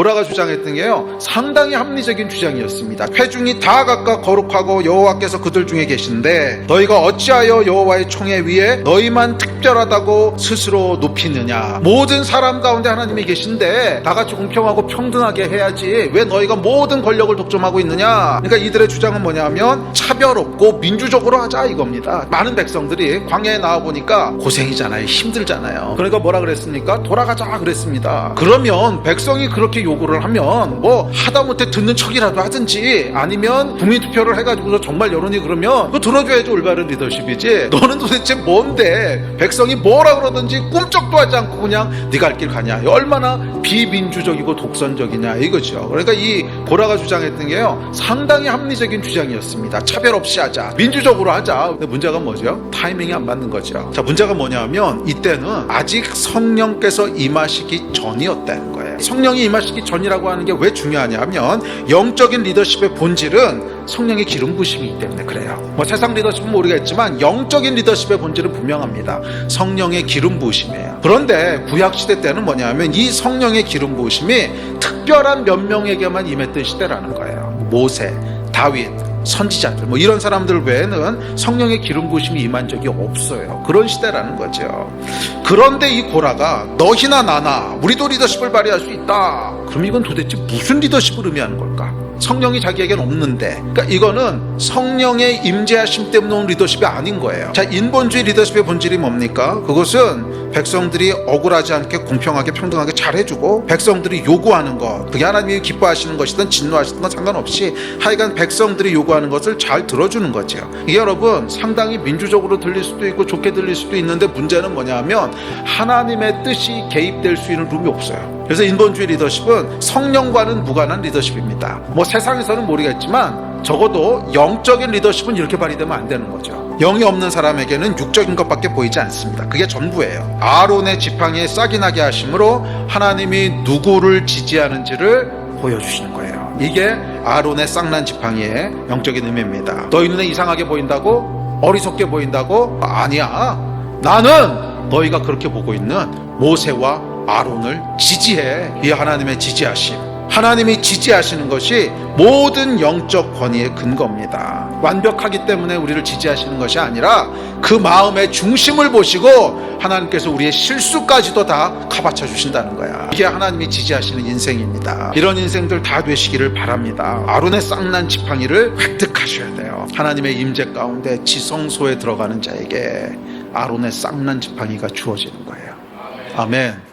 고라가 주장했던 게요 상당히 합리적인 주장이었습니다. 회중이 다 각각 거룩하고 여호와께서 그들 중에 계신데 너희가 어찌하여 여호와의 총회 위에 너희만 특별하다고 스스로 높이느냐 모든 사람 가운데 하나님이 계신데 다 같이 공평하고 평등하게 해야지 왜 너희가 모든 권력을 독점하고 있느냐 그러니까 이들의 주장은 뭐냐면 차별 없고 민주적으로 하자 이겁니다. 많은 백성들이 광야에 나와 보니까 고생이잖아요. 힘들잖아요. 그러니까 뭐라 그랬습니까? 돌아가자 그랬습니다. 그러면 백성이 그렇게 요구를 하면 뭐 하다못해 듣는 척이라도 하든지 아니면 국민 투표를 해가지고서 정말 여론이 그러면 그거 들어줘야지 올바른 리더십이지. 너는 도대체 뭔데 백성이 뭐라 그러든지 꿈쩍도 하지 않고 그냥 네가 할 길 가냐. 얼마나 비민주적이고 독선적이냐 이거죠. 그러니까 이 보라가 주장했던 게요 상당히 합리적인 주장이었습니다. 차별 없이 하자, 민주적으로 하자. 근데 문제가 뭐죠? 타이밍이 안 맞는 거죠. 자 문제가 뭐냐면 이때는 아직 성령께서 임하시기 전이었다는 거예요. 성령이 임하시기 전이라고 하는 게 왜 중요하냐면 영적인 리더십의 본질은 성령의 기름 부심이기 때문에 그래요. 뭐 세상 리더십은 모르겠지만 영적인 리더십의 본질은 분명합니다. 성령의 기름 부심이에요. 그런데 구약 시대 때는 뭐냐면 이 성령의 기름 부심이 특별한 몇 명에게만 임했던 시대라는 거예요. 모세, 다윗, 선지자들 뭐 이런 사람들 외에는 성령의 기름 부심이 임한 적이 없어요. 그런 시대라는 거죠. 그런데 이 고라가 너희나 나나 우리도 리더십을 발휘할 수 있다. 그럼 이건 도대체 무슨 리더십을 의미하는 걸까? 성령이 자기에겐 없는데. 그러니까 이거는 성령의 임재하심 때문에 온 리더십이 아닌 거예요. 자 인본주의 리더십의 본질이 뭡니까? 그것은 백성들이 억울하지 않게 공평하게 평등하게 잘해주고 백성들이 요구하는 것 그게 하나님이 기뻐하시는 것이든 진노하시든 건 상관없이 하여간 백성들이 요구하는 것을 잘 들어주는 거죠. 이게 여러분 상당히 민주적으로 들릴 수도 있고 좋게 들릴 수도 있는데 문제는 뭐냐면 하나님의 뜻이 개입될 수 있는 룸이 없어요 그래서 인본주의 리더십은 성령과는 무관한 리더십입니다. 뭐 세상에서는 모르겠지만 적어도 영적인 리더십은 이렇게 발휘되면 안 되는 거죠. 영이 없는 사람에게는 육적인 것밖에 보이지 않습니다. 그게 전부예요. 아론의 지팡이에 싹이 나게 하심으로 하나님이 누구를 지지하는지를 보여주시는 거예요. 이게 아론의 쌍난 지팡이의 영적인 의미입니다. 너희 눈에 이상하게 보인다고? 어리석게 보인다고? 아니야. 나는 너희가 그렇게 보고 있는 모세와 아론을 지지해. 이 하나님의 지지하심. 하나님이 지지하시는 것이 모든 영적 권위의 근거입니다. 완벽하기 때문에 우리를 지지하시는 것이 아니라 그 마음의 중심을 보시고 하나님께서 우리의 실수까지도 다 가바쳐 주신다는 거야. 이게 하나님이 지지하시는 인생입니다. 이런 인생들 다 되시기를 바랍니다. 아론의 쌍난 지팡이를 획득하셔야 돼요. 하나님의 임재 가운데 지성소에 들어가는 자에게 아론의 쌍난 지팡이가 주어지는 거예요. 아멘.